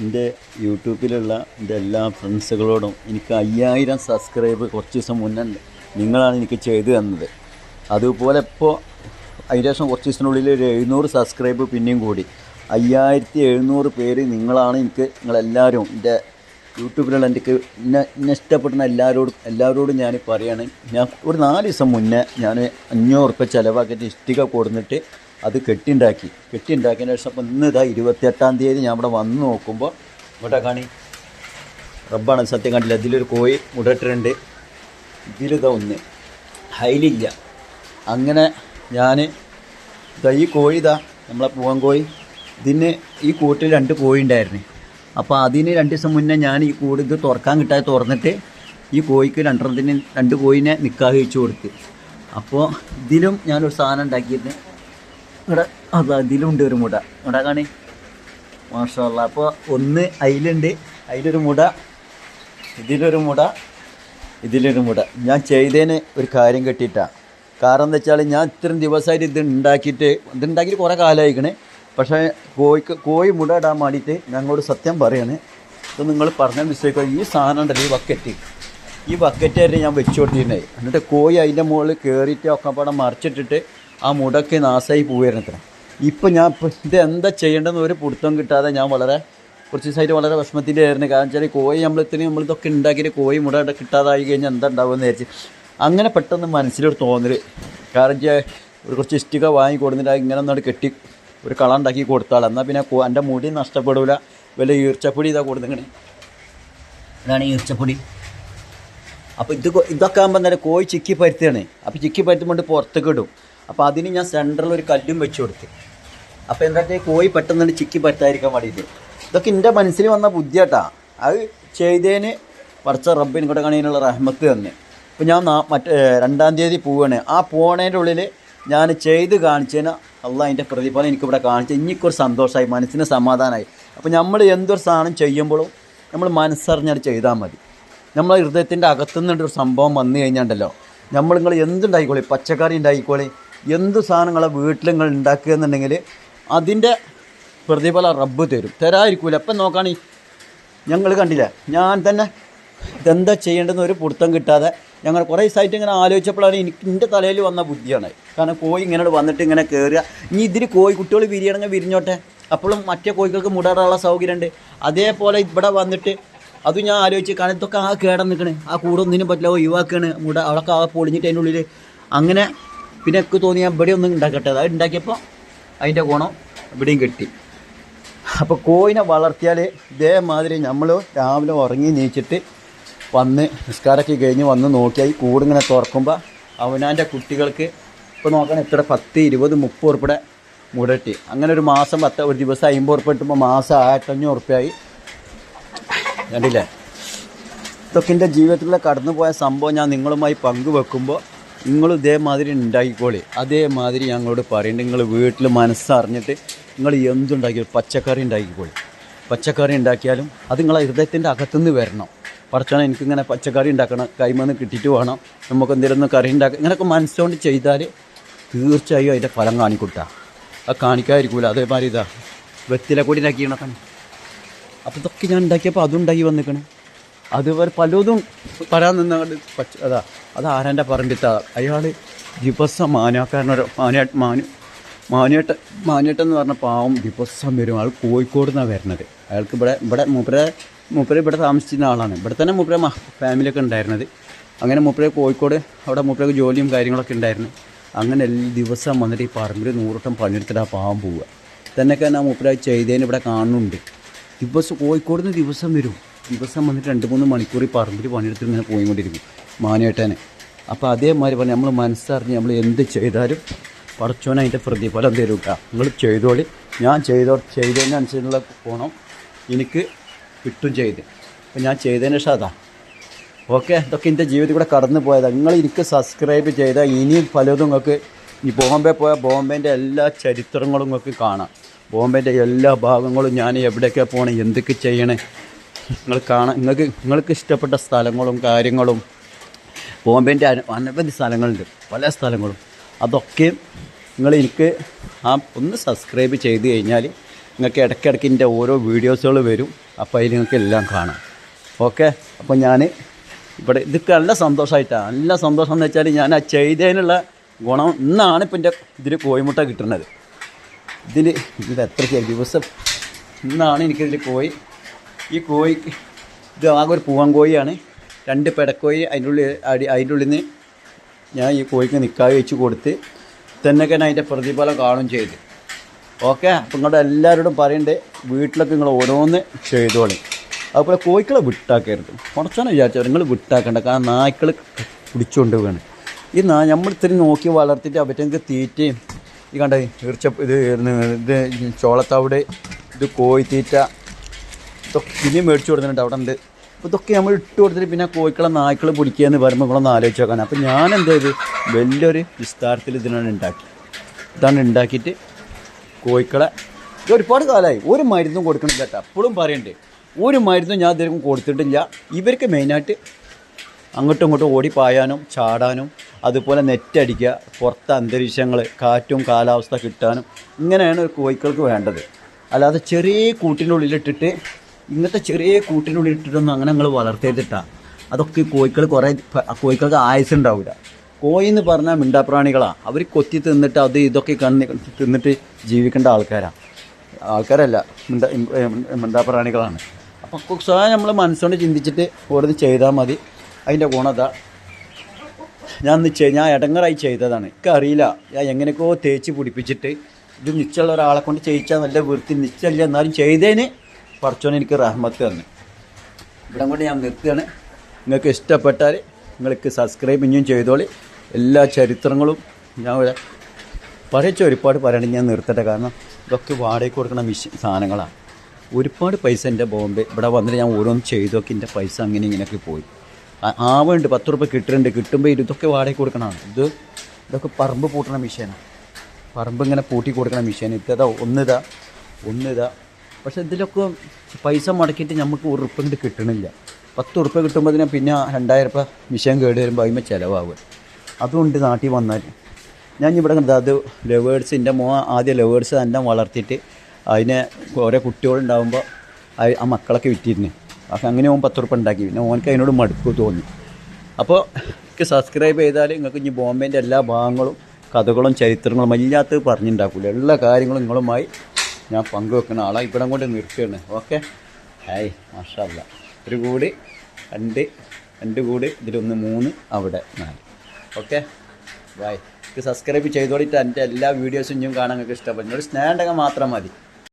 എന്റെ യൂട്യൂബിലുള്ള എന്റെ എല്ലാ ഫ്രണ്ട്സുകളോടും എനിക്ക് അയ്യായിരം സബ്സ്ക്രൈബ് കുറച്ച് ദിവസം മുന്നേ നിങ്ങളാണ് എനിക്ക് ചെയ്തു തന്നത്. അതുപോലെ ഇപ്പോൾ അതിന് ശേഷം കുറച്ച് ദിവസത്തിനുള്ളിൽ ഒരു എഴുന്നൂറ് സബ്സ്ക്രൈബ് പിന്നെയും കൂടി. അയ്യായിരത്തി എഴുന്നൂറ് പേര് നിങ്ങളാണ് എനിക്ക് നിങ്ങളെല്ലാവരും എന്റെ യൂട്യൂബിലുള്ള എനിക്ക് എന്നെ എന്നെ ഇഷ്ടപ്പെടുന്ന എല്ലാവരോടും എല്ലാവരോടും ഞാൻ പറയുകയാണ് ഞാൻ ഒരു നാല് ദിവസം മുന്നേ ഞാൻ അഞ്ഞൂറ് ഉറുപ്പ്യ ചിലവാക്കിയിട്ട് ഇഷ്ടിക കൊടുന്നിട്ട് അത് കെട്ടിണ്ടാക്കി. കെട്ടിണ്ടാക്കിയതിന് ശേഷം അപ്പം ഇന്ന് ഇതാ ഇരുപത്തിയെട്ടാം തീയതി ഞാൻ ഇവിടെ വന്ന് നോക്കുമ്പോൾ ഇവിടെ കാണി. റബ്ബാണ് സത്യം കണ്ടില്ല. ഇതിലൊരു കോഴി മുടട്ടിട്ടുണ്ട്. ഇതിലിത ഒന്ന്. ഹൈലില്ല അങ്ങനെ ഞാൻ ഇതാ ഈ കോഴി ഇതാ നമ്മളെ പൂവൻ കോഴി. ഇതിന് ഈ കൂട്ടിൽ രണ്ട് കോഴി ഉണ്ടായിരുന്നു. അപ്പോൾ അതിന് രണ്ട് ദിവസം മുന്നേ ഞാൻ ഈ കൂട് ഇത് തുറക്കാൻ കിട്ടാതെ തുറന്നിട്ട് ഈ കോഴിക്ക് രണ്ടെണ്ണത്തിന് രണ്ട് കോഴിനെ നിൽക്കാഹിച്ചു കൊടുത്ത്. അപ്പോൾ ഇതിലും ഞാനൊരു സാധനം ഉണ്ടാക്കിയിരുന്നു. ഇവിടെ അതാ അതിലുണ്ട് ഒരു മുട. ഇവിടെ കാണി. മാഷല്ല അപ്പോൾ ഒന്ന് അതിലുണ്ട് അതിലൊരു മുട. ഇതിലൊരു മുട. ഇതിലൊരു മുട. ഞാൻ ചെയ്തതിന് ഒരു കാര്യം കെട്ടിയിട്ടാണ് കാരണം എന്താ വെച്ചാൽ ഞാൻ ഇത്രയും ദിവസമായിട്ട് ഇത് ഉണ്ടാക്കിയിട്ട് ഇത് ഉണ്ടാക്കിയിട്ട് കുറേ കാലമായിക്കണേ പക്ഷേ കോഴിക്ക് കോഴി മുട ഇടാൻ വേണ്ടിയിട്ട് ഞങ്ങളോട് സത്യം പറയാണ്. ഇത് നിങ്ങൾ പറഞ്ഞ മിസ്റ്റേക്ക് ഈ സാധനം ഉണ്ടല്ലോ ഈ ബക്കറ്റ് ഈ ബക്കറ്റ് ബക്കറ്റായിട്ട് ഞാൻ വെച്ചു കൊടുത്തിരുന്നത്. എന്നിട്ട് കോഴി അതിന്റെ മുകളിൽ കയറിയിട്ട് ഒക്കെ പടം മറിച്ചിട്ടിട്ട് ആ മുടക്ക് നാശമായി പോയിരുന്നത്ര ഇപ്പം ഞാൻ ഇത് എന്താ ചെയ്യേണ്ടതെന്ന് ഒരു പിടുത്തം കിട്ടാതെ ഞാൻ വളരെ കുറച്ച് ദിവസമായിട്ട് വളരെ വിഷമത്തിന്റെ ആയിരുന്നു. കാരണം വെച്ചാൽ കോഴി നമ്മൾ ഇത്രയും നമ്മൾ ഇതൊക്കെ ഉണ്ടാക്കിയിട്ട് കോഴി മുട കിട്ടാതായി കഴിഞ്ഞാൽ എന്താ ഉണ്ടാവുമെന്ന് വിചാരിച്ച് അങ്ങനെ പെട്ടെന്ന് മനസ്സിലൊരു തോന്നൽ കാരണം വെച്ചാൽ ഒരു കുറച്ച് ഇഷ്ടിക വാങ്ങി കൊടുത്തിട്ട് ഇങ്ങനെ ഒന്നോട് കെട്ടി ഒരു കള ഉണ്ടാക്കി കൊടുത്താൽ എന്നാൽ പിന്നെ എന്റെ മുടി നഷ്ടപ്പെടില്ല വല്ല ഈർച്ചപ്പൊടി ഇതാ കൊടുത്തിങ്ങനെ. ഇതാണ് ഈർച്ചപ്പൊടി. അപ്പോൾ ഇത് ഇതൊക്കെ ആകുമ്പോൾ എന്തായാലും കോഴി ചിക്കി പരുത്തിയാണ് അപ്പോൾ ചിക്കി പരുത്തുമ്പോൾ പുറത്തേക്ക് ഇടും. അപ്പോൾ അതിന് ഞാൻ സെന്ററിൽ ഒരു കല്ലും വെച്ച് കൊടുത്തു. അപ്പോൾ എന്താ കോഴി പെട്ടെന്ന് ചിക്കി പറ്റാതിരിക്കാൻ വേണ്ടിയിട്ട് ഇതൊക്കെ എന്റെ മനസ്സിൽ വന്ന ബുദ്ധിയാട്ടാ. അത് ചെയ്തതിന് പറിച്ച റബ്ബിൻ കൂടെ കാണിയുള്ള റഹ്മത്ത് തന്നെ. അപ്പോൾ ഞാൻ മറ്റേ രണ്ടാം തീയതി പോവുകയാണ് ആ പോണേന്റെ ഉള്ളിൽ ഞാൻ ചെയ്ത് കാണിച്ചതിന് അല്ല അതിന്റെ പ്രതിഫലം എനിക്കിവിടെ കാണിച്ചു. എനിക്കൊരു സന്തോഷമായി മനസ്സിന് സമാധാനമായി അപ്പോൾ നമ്മൾ എന്തൊരു സാധനം ചെയ്യുമ്പോഴും നമ്മൾ മനസ്സറിഞ്ഞത് ചെയ്താൽ മതി. നമ്മളെ ഹൃദയത്തിന്റെ അകത്തുനിന്നൊരു സംഭവം വന്നു കഴിഞ്ഞാണ്ടല്ലോ. നമ്മൾ നിങ്ങൾ എന്തുണ്ടായിക്കോളി? പച്ചക്കറി ഉണ്ടായിക്കോളി? എന്ത് സാധനങ്ങളെ വീട്ടിൽ നിങ്ങൾ ഉണ്ടാക്കുക എന്നുണ്ടെങ്കിൽ അതിന്റെ പ്രതിഫലം റബ്ബ് തരും. തരായിരിക്കൂല അപ്പം നോക്കാണീ ഞങ്ങൾ കണ്ടില്ല ഞാൻ തന്നെ ഇതെന്താ ചെയ്യേണ്ടതെന്ന് ഒരു പിടുത്തം കിട്ടാതെ ഞങ്ങൾ കുറേ ദിവസമായിട്ട് ഇങ്ങനെ ആലോചിച്ചപ്പോഴാണ് എനിക്ക് എന്റെ തലയിൽ വന്ന ബുദ്ധിയാണ്. കാരണം കോഴി ഇങ്ങനെ വന്നിട്ട് ഇങ്ങനെ കയറുക ഇനി ഇതിൽ കോഴി കുട്ടികൾ വിരിയണമെങ്കിൽ വിരിഞ്ഞോട്ടെ. അപ്പോഴും മറ്റേ കോഴികൾക്ക് മുടാറുള്ള സൗകര്യമുണ്ട് അതേപോലെ ഇവിടെ വന്നിട്ട് അത് ഞാൻ ആലോചിച്ച് കാരണം ഇതൊക്കെ ആ കേടം നിൽക്കണേ ആ കൂടൊന്നിനും പറ്റില്ല ഒഴിവാക്കുകയാണ് മുട അവിടെ ആ പൊളിഞ്ഞിട്ട് അതിനുള്ളിൽ അങ്ങനെ പിന്നെ എനിക്ക് തോന്നി ഞാൻ ഇവിടെ ഒന്നും ഉണ്ടാക്കട്ടെ. അത് ഉണ്ടാക്കിയപ്പോൾ അതിന്റെ ഗുണം ഇവിടെയും കിട്ടി. അപ്പോൾ കോഴിനെ വളർത്തിയാൽ ഇതേമാതിരി നമ്മൾ രാവിലെ ഉറങ്ങി നീച്ചിട്ട് വന്ന് നിസ്കാരമൊക്കെ കഴിഞ്ഞ് വന്ന് നോക്കിയാൽ ഈ കൂടിങ്ങനെ തുറക്കുമ്പോൾ അവനാന്റെ കുട്ടികൾക്ക് ഇപ്പോൾ നോക്കണം എത്ര പത്ത് ഇരുപത് മുപ്പത് ഉറുപ്പിടെ മുടട്ടി. അങ്ങനെ ഒരു മാസം പത്ത് ഒരു ദിവസം അമ്പത് ഉറുപ്പ് കിട്ടുമ്പോൾ മാസം ആയിരത്തഞ്ഞൂറ് ഉറുപ്പ്യായി. കണ്ടില്ലേ? ഇതൊക്കെ എന്റെ ജീവിതത്തിലെ കടന്നുപോയ സംഭവം ഞാൻ നിങ്ങളുമായി പങ്കുവെക്കുമ്പോൾ നിങ്ങൾ ഇതേമാതിരി ഉണ്ടാക്കിക്കോളി. അതേമാതിരി ഞങ്ങളോട് പറയുന്നുണ്ട് നിങ്ങൾ വീട്ടിൽ മനസ്സറിഞ്ഞിട്ട് നിങ്ങൾ എന്തുണ്ടാക്കി പച്ചക്കറി ഉണ്ടാക്കിക്കോളി. പച്ചക്കറി ഉണ്ടാക്കിയാലും അത് നിങ്ങളെ ഹൃദയത്തിന്റെ അകത്തുനിന്ന് വരണം. പറച്ചോണം എനിക്കിങ്ങനെ പച്ചക്കറി ഉണ്ടാക്കണം കൈമന്ന് കിട്ടിയിട്ട് വേണം. നമുക്ക് എന്തെങ്കിലും കറി ഉണ്ടാക്കുക ഇങ്ങനെയൊക്കെ മനസ്സുകൊണ്ട് ചെയ്താൽ തീർച്ചയായും അതിന്റെ ഫലം കാണിക്കൂട്ടാ. അത് കാണിക്കാതിരിക്കൂല. അതേമാതിരി ഇതാ വെത്തില കൂടി ഉണ്ടാക്കിയണക്കാണ് അപ്പോൾ ഇതൊക്കെ ഞാൻ ഉണ്ടാക്കിയപ്പോൾ അതും ഉണ്ടാക്കി വന്നിക്കണേ. അതുപോലെ പലതും പറയാൻ നിന്ന അതാ അത് ആരാന്റെ പറമ്പിത്താ അയാൾ ദിവസം മാനാക്കാരനൊരു മാനേട്ട് മാനു മാനേട്ട മാനിയേട്ടൻ എന്ന് പറഞ്ഞ പാവം ദിവസം വരും. ആൾ കോഴിക്കോട് നിന്നാണ് വരുന്നത് അയാൾക്ക് ഇവിടെ ഇവിടെ മൂപ്പരെ മൂപ്പര് ഇവിടെ താമസിച്ചിരുന്ന ആളാണ്. ഇവിടെ തന്നെ മൂപ്പരെ ഫാമിലിയൊക്കെ ഉണ്ടായിരുന്നത്. അങ്ങനെ മൂപ്പരെ കോഴിക്കോട് അവിടെ മൂപ്പരക്ക് ജോലിയും കാര്യങ്ങളൊക്കെ ഉണ്ടായിരുന്നു. അങ്ങനെ ദിവസം വന്നിട്ട് ഈ പറമ്പിൽ നൂറോട്ടം പണിയെടുത്തിട്ട് ആ പാവം പോവുക. തന്നെയൊക്കെ ആ മൂപ്പര ചെയ്തതിന് ഇവിടെ കാണുന്നുണ്ട്. ദിവസം കോഴിക്കോട് നിന്ന് ദിവസം വരും. ദിവസം വന്നിട്ട് രണ്ട് മൂന്ന് മണിക്കൂർ ഈ പറമ്പിൽ പണിയെടുത്തിട്ട് ഇങ്ങനെ പോയിക്കൊണ്ടിരിക്കും. മാനേട്ടനെ അപ്പോൾ അതേമാതിരി പറഞ്ഞാൽ നമ്മൾ മനസ്സറിഞ്ഞ് നമ്മൾ എന്ത് ചെയ്താലും പടച്ചോൻ പ്രതിഫലം തരും കേട്ടോ നിങ്ങൾ ചെയ്തോളി. ഞാൻ ചെയ്തോ ചെയ്തതിനനുസരിച്ചുള്ള ഗുണം എനിക്ക് കിട്ടും ചെയ്ത്. അപ്പോൾ ഞാൻ ചെയ്തതിന് ശേഷം അതാ. ഓക്കെ? ഇതൊക്കെ എന്റെ ജീവിതത്തിൽ കൂടെ കടന്നു പോയതാണ് നിങ്ങൾ എനിക്ക് സബ്സ്ക്രൈബ് ചെയ്താൽ ഇനിയും പലതും നിങ്ങൾക്ക് ഈ ബോംബെ പോയ ബോംബെന്റെ എല്ലാ ചരിത്രങ്ങളും നിങ്ങൾക്ക് കാണാം. ബോംബെന്റെ എല്ലാ ഭാഗങ്ങളും ഞാൻ എവിടെയൊക്കെ പോകണം എന്തൊക്കെ ചെയ്യണേ? നിങ്ങൾ കാണാൻ നിങ്ങൾക്ക് നിങ്ങൾക്ക് ഇഷ്ടപ്പെട്ട സ്ഥലങ്ങളും കാര്യങ്ങളും ബോംബെന്റെ അനവധി സ്ഥലങ്ങളുണ്ട് പല സ്ഥലങ്ങളും. അതൊക്കെ നിങ്ങൾ എനിക്ക് ആ ഒന്ന് സബ്സ്ക്രൈബ് ചെയ്ത് കഴിഞ്ഞാൽ നിങ്ങൾക്ക് ഇടയ്ക്കിടയ്ക്ക് എന്റെ ഓരോ വീഡിയോസുകൾ വരും. അപ്പോൾ അതിൽ നിങ്ങൾക്ക് എല്ലാം കാണാം. ഓക്കെ അപ്പോൾ ഞാൻ ഇവിടെ ഇതൊക്കെ നല്ല സന്തോഷമായിട്ടാണ് നല്ല സന്തോഷം എന്ന് വെച്ചാൽ ഞാൻ ആ ചെയ്തതിനുള്ള ഗുണം ഇന്നാണ് ഇപ്പം എന്റെ ഇതിൽ കോഴിമുട്ട കിട്ടുന്നത്. ഇതിൽ ഇത് എത്ര ദിവസം ഇന്നാണ് എനിക്കിതിൽ കോഴി ഈ കോഴി ഇത് ആകെ ഒരു പൂവൻ കോഴിയാണ്. രണ്ട് പെടക്കോഴി അതിന്റെ ഉള്ളിൽ അടി അതിന്റെ ഉള്ളിൽ നിന്ന് ഞാൻ ഈ കോഴിക്ക് നിൽക്കാതെ വെച്ച് കൊടുത്ത് തന്നെ തന്നെ അതിന്റെ പ്രതിഫലം കാണും ചെയ്ത്. ഓക്കെ? അപ്പം നിങ്ങളുടെ എല്ലാവരോടും പറയണ്ടേ വീട്ടിലൊക്കെ നിങ്ങൾ ഓരോന്ന് ചെയ്തോളി. അതുപോലെ കോഴിക്കളെ വിട്ടാക്കരുത്. കുറച്ചാണ് വിചാരിച്ചത് നിങ്ങൾ വിട്ടാക്കണ്ട. കാരണം നായ്ക്കൾ പിടിച്ചുകൊണ്ട് വീണ് ഈ നാ നമ്മൾ ഇത്തിരി നോക്കി വളർത്തിയിട്ട് അവറ്റങ്ങൾക്ക് തീറ്റയും ഈ കണ്ട ഈർച്ച ഇത് ഇത് ചോളത്തവിടെ ഇത് കോഴിത്തീറ്റ പിന്നെ മേടിച്ചു കൊടുത്തിട്ടുണ്ട്. അവിടെ ഉണ്ട്. അപ്പോൾ ഇതൊക്കെ നമ്മൾ ഇട്ട് കൊടുത്തിട്ട് പിന്നെ കോഴിക്കളെ നായ്ക്കൾ പിടിക്കുക എന്ന് പറയുമ്പോൾ നമ്മളൊന്ന് ആലോചിച്ച് നോക്കാൻ അപ്പോൾ ഞാൻ എന്ത് ചെയ്ത്? വലിയൊരു വിസ്താരത്തിൽ ഇതിനാണ് ഉണ്ടാക്കി. ഇതാണ് ഉണ്ടാക്കിയിട്ട് കോഴിക്കളെ ഒരുപാട് കാലമായി. ഒരു മരുന്നും കൊടുക്കണില്ല കേട്ടോ. അപ്പോഴും പറയണ്ടേ. ഒരു മരുന്നും ഞാൻ ഇതിലും കൊടുത്തിട്ടില്ല. ഇവർക്ക് മെയിനായിട്ട് അങ്ങോട്ടും ഇങ്ങോട്ടും ഓടി പായാനും ചാടാനും അതുപോലെ നെറ്റടിക്കുക പുറത്തെ അന്തരീക്ഷങ്ങൾ കാറ്റും കാലാവസ്ഥ കിട്ടാനും ഇങ്ങനെയാണ് ഒരു കോഴിക്കൾക്ക് വേണ്ടത്. അല്ലാതെ ചെറിയ കൂട്ടിനുള്ളിലിട്ടിട്ട് ഇങ്ങനത്തെ ചെറിയ കൂട്ടിനുള്ളിൽ ഇട്ടിട്ടൊന്നും അങ്ങനെ ഞങ്ങൾ വളർത്തിയിട്ടാ അതൊക്കെ കോഴികൾ കുറേ കോഴികൾക്ക് ആയുസ് ഉണ്ടാവില്ല കോഴി എന്ന് പറഞ്ഞാൽ മിണ്ടാപ്രാണികളാണ് അവർ കൊത്തി തിന്നിട്ട് അത് ഇതൊക്കെ കണ്ണി തിന്നിട്ട് ജീവിക്കേണ്ട ആൾക്കാരാണ് ആൾക്കാരല്ല മിണ്ട മിണ്ടാപ്രാണികളാണ്. അപ്പോൾ സ്വയം നമ്മൾ മനസ്സുകൊണ്ട് ചിന്തിച്ചിട്ട് ഓരോന്ന് ചെയ്താൽ മതി. അതിന്റെ ഗുണത ഞാൻ ഇന്ന് ഞാൻ ഇടങ്ങറായി ചെയ്തതാണ്. എനിക്കറിയില്ല ഞാൻ എങ്ങനെയൊക്കെയോ തേച്ച് പിടിപ്പിച്ചിട്ട് ഇത് നിശ്ചയുള്ള ഒരാളെ കൊണ്ട് ചെയ്യിച്ചാൽ നല്ല വൃത്തി നിശ്ചയമില്ല എന്നാലും ചെയ്തതിന് പറച്ചോൻ എനിക്ക് റഹ്മത്ത് തന്നു. ഇവിടെ കൊണ്ട് ഞാൻ നിർത്തുകയാണ്. നിങ്ങൾക്ക് ഇഷ്ടപ്പെട്ടാൽ നിങ്ങൾക്ക് സബ്സ്ക്രൈബ് ഇനിയും ചെയ്തോളി. എല്ലാ ചരിത്രങ്ങളും ഞാൻ ഇവിടെ പറയിച്ച ഒരുപാട് പറയണമെങ്കിൽ ഞാൻ നിർത്തട്ടെ. കാരണം ഇതൊക്കെ വാടകയ്ക്ക് കൊടുക്കുന്ന മിഷൻ സാധനങ്ങളാണ്. ഒരുപാട് പൈസ എന്റെ ബോംബെ ഇവിടെ വന്നിട്ട് ഞാൻ ഓരോന്ന് ചെയ്തൊക്കെ എന്റെ പൈസ അങ്ങനെ ഇങ്ങനെയൊക്കെ പോയി. ആവുണ്ട് ആവുന്നുണ്ട് പത്ത് റുപ്യ കിട്ടുന്നുണ്ട് കിട്ടുമ്പോൾ ഇതൊക്കെ വാടകയ്ക്ക് കൊടുക്കണമാണ് ഇത് ഇതൊക്കെ പറമ്പ് പൂട്ടണ മിഷീനാണ്. പറമ്പ് ഇങ്ങനെ പൂട്ടി കൊടുക്കണ മിഷീൻ ഇതാ ഒന്നിതാ ഒന്നിതാ പക്ഷെ ഇതിലൊക്കെ പൈസ മുടക്കിയിട്ട് നമുക്ക് ഒരു ഉറുപ്പ് ഇങ്ങോട്ട് കിട്ടണില്ല. പത്ത് ഉറുപ്പ് കിട്ടുമ്പോൾ തന്നെ പിന്നെ രണ്ടായിരം രൂപ വിഷയം കേട് വരുമ്പോൾ അതിന്മേൽ ചിലവാകും. അതുകൊണ്ട് നാട്ടിൽ വന്നാൽ ഞാൻ ഇവിടെ കണ്ടത് അത് ലവേഴ്സ് എന്റെ മോ ആദ്യം ലവേഴ്സ് തന്നെ വളർത്തിയിട്ട് അതിനെ ഓരോ കുട്ടികളുണ്ടാകുമ്പോൾ ആ- മക്കളൊക്കെ വിറ്റിരുന്നു. അപ്പം അങ്ങനെ ഓൻ പത്ത് ഉറുപ്പ് ഉണ്ടാക്കി. പിന്നെ ഓനക്ക് അതിനോട് മടുപ്പ് തോന്നി. അപ്പോൾ എനിക്ക് സബ്സ്ക്രൈബ് ചെയ്താൽ നിങ്ങൾക്ക് ഇനി ബോംബേന്റെ എല്ലാ ഭാഗങ്ങളും കഥകളും ചരിത്രങ്ങളും ഇല്ലാത്തത് പറഞ്ഞിട്ടുണ്ടാക്കില്ല എല്ലാ കാര്യങ്ങളും നിങ്ങളുമായി ഞാൻ പങ്കുവെക്കുന്ന ആളാണ് ഇവിടെ കൊണ്ട് നിർത്തുകയാണ് ഓക്കെ ഹായ് മാഷല്ല ഒരു കൂടി രണ്ട് രണ്ട് കൂടി ഇതിലൊന്ന് മൂന്ന് അവിടെ നാല്. ഓക്കെ ബൈ ഇത് സബ്സ്ക്രൈബ് ചെയ്തോളിട്ട് എന്റെ എല്ലാ വീഡിയോസും ഞാൻ കാണാൻ നിങ്ങൾക്ക് ഇഷ്ടപ്പെടുന്നു ഒരു സ്നേഹം മാത്രം മതി.